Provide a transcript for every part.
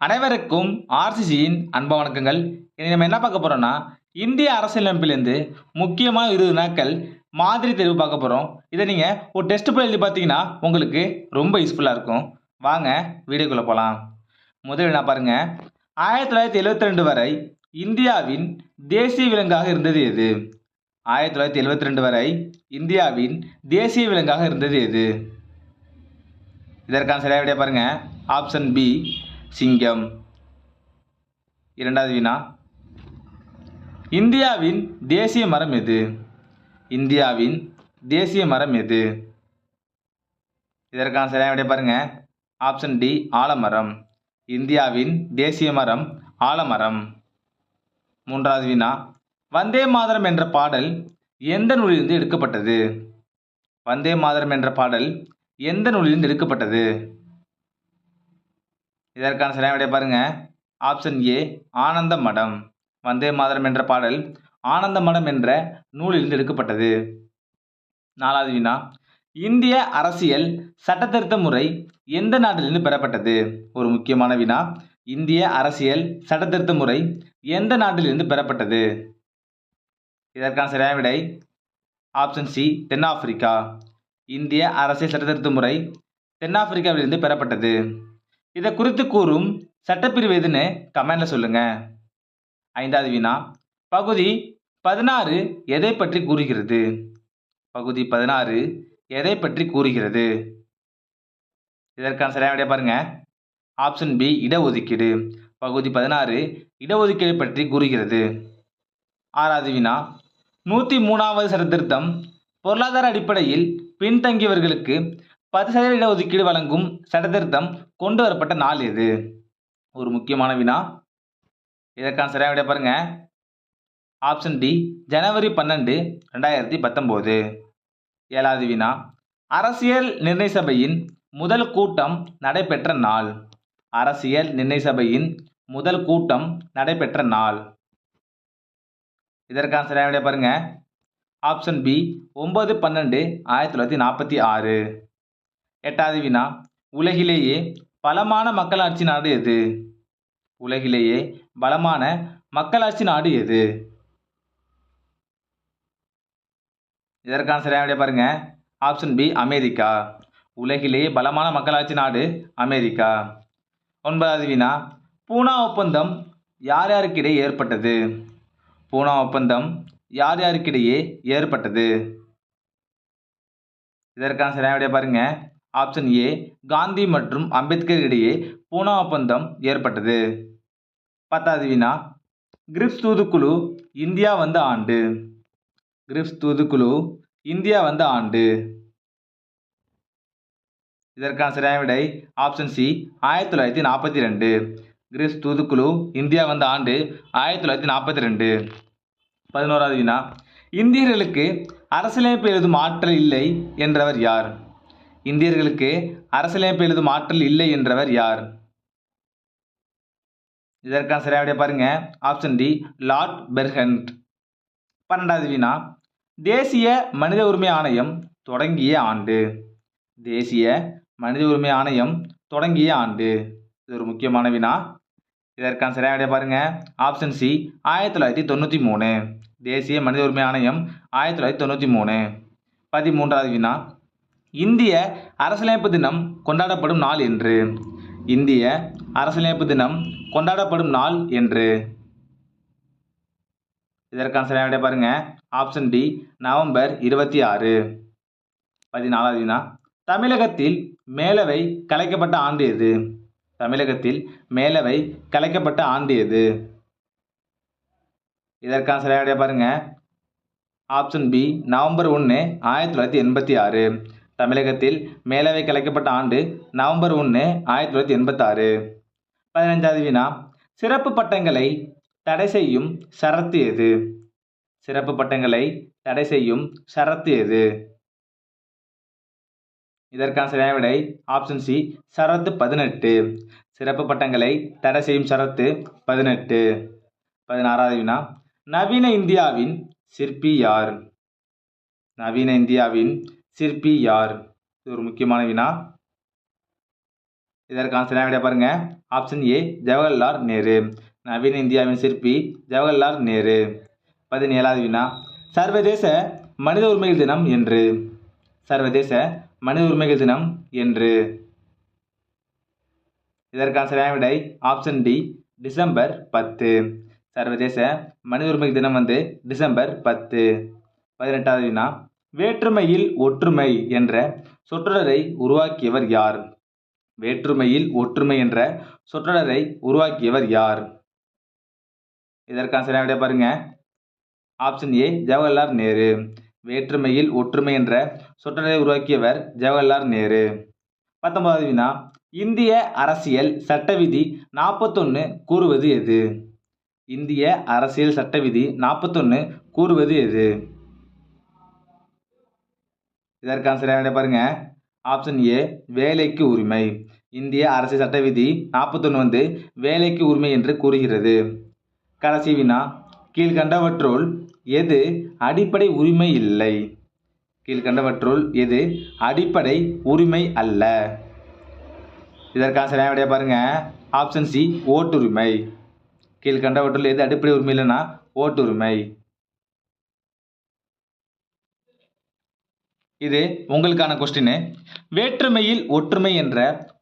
அனைவருக்கும் ஆர்சிசியின் அன்ப வணக்கங்கள். இதை நம்ம என்ன பார்க்க போகிறோம்னா இந்திய அரசியலமைப்பிலேருந்து முக்கியமாக இருபது நாட்கள் மாதிரி தேர்வு பார்க்க போகிறோம் இதை நீங்கள் ஒரு டெஸ்ட் போய் எழுதி பார்த்தீங்கன்னா உங்களுக்கு ரொம்ப யூஸ்ஃபுல்லாக இருக்கும். வாங்க வீடியோக்குள்ளே போகலாம் முதலில் நான் பாருங்கள் ஆயிரத்தி தொள்ளாயிரத்தி எழுபத்தி ரெண்டு வரை இந்தியாவின் தேசிய விலங்காக இருந்தது எது? ஆயிரத்தி தொள்ளாயிரத்தி எழுபத்தி ரெண்டு வரை இந்தியாவின் தேசிய விலங்காக இருந்தது எது? இதற்கான சரியாக விடைய பாருங்கள் ஆப்ஷன் பி சிங்கம். இரண்டாவது வினா இந்தியாவின் தேசிய மரம் எது? இந்தியாவின் தேசிய மரம் எது? இதற்கான சரியான விடைய பாருங்க. ஆப்ஷன் டி ஆலமரம். இந்தியாவின் தேசிய மரம் ஆலமரம். மூன்றாவது வினா வந்தே மாதரம் என்ற பாடல் எந்த நூலிலிருந்து எடுக்கப்பட்டது? வந்தே மாதரம் என்ற பாடல் எந்த நூலிலிருந்து எடுக்கப்பட்டது? இதற்கான சரியான விடை பாருங்க. ஆப்ஷன் ஏ ஆனந்த மடம் வந்தே மாதரம் என்ற பாடல் ஆனந்த மடம் என்ற நூலிலிருந்து எடுக்கப்பட்டது. நாலாவது வினா இந்திய அரசியல் சட்டத்திருத்த முறை எந்த நாட்டிலிருந்து பெறப்பட்டது? ஒரு முக்கியமான வினா இந்திய அரசியல் சட்டத்திருத்த முறை எந்த நாட்டிலிருந்து பெறப்பட்டது? இதற்கான சரியான விடை ஆப்ஷன் சி தென்னாப்பிரிக்கா. இந்திய அரசியல் சட்டத்திருத்த முறை தென்னாப்பிரிக்காவிலிருந்து பெறப்பட்டது. இதை குறித்து கூறும் சட்டப்பிரிவு எதுன்னு கமெண்ட்ல சொல்லுங்க. ஐந்தாவது வினா பகுதி பதினாறு எதை பற்றி கூறுகிறது? பகுதி பதினாறு எதை பற்றி கூறுகிறது? இதற்கான சரியான விட பாருங்க. ஆப்ஷன் பி இடஒதுக்கீடு. பகுதி பதினாறு இடஒதுக்கீடு பற்றி கூறுகிறது. ஆறாவது வினா நூற்றி மூணாவது சட்டத்திருத்தம் பொருளாதார அடிப்படையில் பின்தங்கியவர்களுக்கு பத்து சதவீத இடஒதுக்கீடு வழங்கும் சட்டத்திருத்தம் கொண்டு வரப்பட்ட நாள் எது ஒரு முக்கியமான வினா. இதற்கான சரியான விட பாருங்க. ஆப்ஷன் டி ஜனவரி பன்னெண்டு ரெண்டாயிரத்தி பத்தொம்போது. ஏழாவது வினா. அரசியல் நிர்ணய சபையின் முதல் கூட்டம் நடைபெற்ற நாள். அரசியல் நிர்ணய சபையின் முதல் கூட்டம் நடைபெற்ற நாள். இதற்கான சரியான விட பாருங்க. ஆப்ஷன் பி ஒன்பது பன்னெண்டு ஆயிரத்தி தொள்ளாயிரத்தி நாற்பத்தி ஆறு. எட்டாவது வினா உலகிலேயே பலமான மக்களாட்சி நாடு எது? உலகிலேயே பலமான மக்களாட்சி நாடு எது? இதற்கான சரியான பாருங்க. Option B America. உலகிலேயே பலமான மக்களாட்சி நாடு அமெரிக்கா. ஒன்பதாவது வினா பூனா ஒப்பந்தம் யார் யாருக்கிடையே ஏற்பட்டது? பூனா ஒப்பந்தம் யார் யாருக்கிடையே ஏற்பட்டது? இதற்கான சரியான பாருங்க. ஆப்ஷன் ஏ காந்தி மற்றும் அம்பேத்கர் இடையே பூனா ஒப்பந்தம் ஏற்பட்டது. பத்தாவது வினா. கிரிப்ஸ் தூதுக்குழு இந்தியா வந்த ஆண்டு. கிரிப்ஸ் தூதுக்குழு இந்தியா வந்த ஆண்டு. இதற்கான சரியான விடை ஆப்ஷன் சி ஆயிரத்தி தொள்ளாயிரத்தி நாற்பத்தி ரெண்டு. கிரிப்ஸ் தூதுக்குழு இந்தியா வந்த ஆண்டு ஆயிரத்தி தொள்ளாயிரத்தி நாற்பத்தி ரெண்டு. பதினோராவது வினா. இந்தியர்களுக்கு அரசியலமைப்பு எழுதும் ஆற்றல் இல்லை என்றவர் யார்? இந்தியர்களுக்கு அரசியலமைப்பு எழுதும் ஆற்றல் இல்லை என்றவர் யார்? இதற்கான சரியான பாருங்க. ஆப்ஷன் டி லார்ட் பெர்ஹண்ட் பன்னெண்டாவது வினா தேசிய மனித உரிமை ஆணையம் தொடங்கிய ஆண்டு. தேசிய மனித உரிமை ஆணையம் தொடங்கிய ஆண்டு. இது ஒரு முக்கியமான வினா இதற்கான சரியான பாருங்க. ஆப்ஷன் சி ஆயிரத்தி தொள்ளாயிரத்தி தொண்ணூற்றி மூணு. தேசிய மனித உரிமை ஆணையம் ஆயிரத்தி தொள்ளாயிரத்தி தொண்ணூற்றி மூணு. பதிமூன்றாவது வினா இந்திய அரசியலமைப்பு தினம் கொண்டாடப்படும் நாள் என்று. இந்திய அரசியலமைப்பு தினம் கொண்டாடப்படும் நாள் என்று. இதற்கான சரியான பாருங்க. ஆப்ஷன் டி நவம்பர் இருபத்தி ஆறு. பதினாலாவது வினா தமிழகத்தில் மேலவை கலைக்கப்பட்ட ஆண்டு எது? தமிழகத்தில் மேலவை கலைக்கப்பட்ட ஆண்டு எது? இதற்கான சரியான பாருங்க. ஆப்ஷன் பி நவம்பர் ஒன்று ஆயிரத்தி தொள்ளாயிரத்தி எண்பத்தி ஆறு. தமிழகத்தில் மேலவை கலைக்கப்பட்ட ஆண்டு நவம்பர் ஒன்று ஆயிரத்தி தொள்ளாயிரத்தி எண்பத்தாறு. பதினைஞ்சாவது வினா. சிறப்பு பட்டங்களை தடை செய்யும் ஷரத்து எது? சிறப்பு பட்டங்களை தடை செய்யும் ஷரத்து எது? இதற்கான சரியான விடை ஆப்ஷன் சி சரத்து பதினெட்டு. சிறப்பு பட்டங்களை தடை செய்யும் சரத்து பதினெட்டு. பதினாறாவது வினா. நவீன இந்தியாவின் சிற்பி யார் நவீன இந்தியாவின் சிற்பி யார்? இது ஒரு முக்கியமான வினா. இதற்கான சரியான பாருங்க. Option A Jawaharlal Nehru. நவீன இந்தியாவின் சிற்பி ஜவஹர்லால் நேரு. பதினேழாவது வினா. சர்வதேச மனித உரிமைகள் தினம் என்று. சர்வதேச மனித உரிமைகள் தினம் என்று. இதற்கான சரியான விடை? ஆப்ஷன் டி டிசம்பர் பத்து. சர்வதேச மனித உரிமைகள் தினம் வந்து டிசம்பர் பத்து. பதினெட்டாவது வினா. வேற்றுமையில் ஒற்றுமை என்ற சொற்றொடரை உருவாக்கியவர் யார்? வேற்றுமையில் ஒற்றுமை என்ற சொற்றொடரை உருவாக்கியவர் யார்? இதற்கான சரியான விடை பாருங்க. Option A Jawaharlal Nehru. வேற்றுமையில் ஒற்றுமை என்ற சொற்றொடரை உருவாக்கியவர் ஜவஹர்லால் நேரு. பத்தொன்பதாவது வினா. இந்திய அரசியல் சட்டவிதி நாற்பத்தொன்று கூறுவது எது? இந்திய அரசியல் சட்ட விதி நாற்பத்தொன்று கூறுவது எது? இதற்கான சரியான பாருங்கள் பாருங்க. ஆப்ஷன் ஏ வேலைக்கு உரிமை. இந்திய அரசு சட்ட விதி நாற்பத்தொன்று வந்து வேலைக்கு உரிமை என்று கூறுகிறது. கடைசி வினா கீழ்கண்டவற்றுள் எது அடிப்படை உரிமை இல்லை? கீழ்கண்டவற்றுள் எது அடிப்படை உரிமை அல்ல? இதற்கான சரியான விடையை பாருங்க. ஆப்ஷன் சி ஓட்டுரிமை. கீழ்கண்டவற்றுள் எது அடிப்படை உரிமை இல்லைன்னா ஓட்டுரிமை. இது உங்களுக்கான கொஸ்டின் வேற்றுமையில் ஒற்றுமை என்ற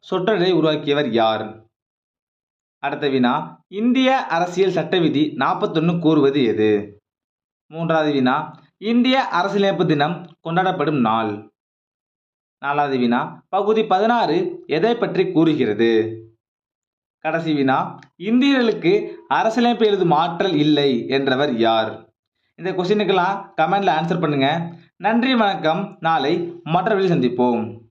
சொற்றொடரை உருவாக்கியவர் யார்? அடுத்த வினா இந்திய அரசியல் சட்ட விதி நாற்பத்தொன்று கூறுவது எது? மூன்றாவது வினா இந்திய அரசியலமைப்பு தினம் கொண்டாடப்படும் நாள். நாலாவது வினா பகுதி பதினாறு எதை பற்றி கூறுகிறது? கடைசி வினா இந்தியர்களுக்கு அரசியலமைப்பு எழுதும் ஆற்றல் இல்லை என்றவர் யார்? இந்த கொஸ்டினுக்கெல்லாம் கமெண்டில் ஆன்சர் பண்ணுங்கள் நன்றி வணக்கம். நாளை மற்ற வழி சந்திப்போம்.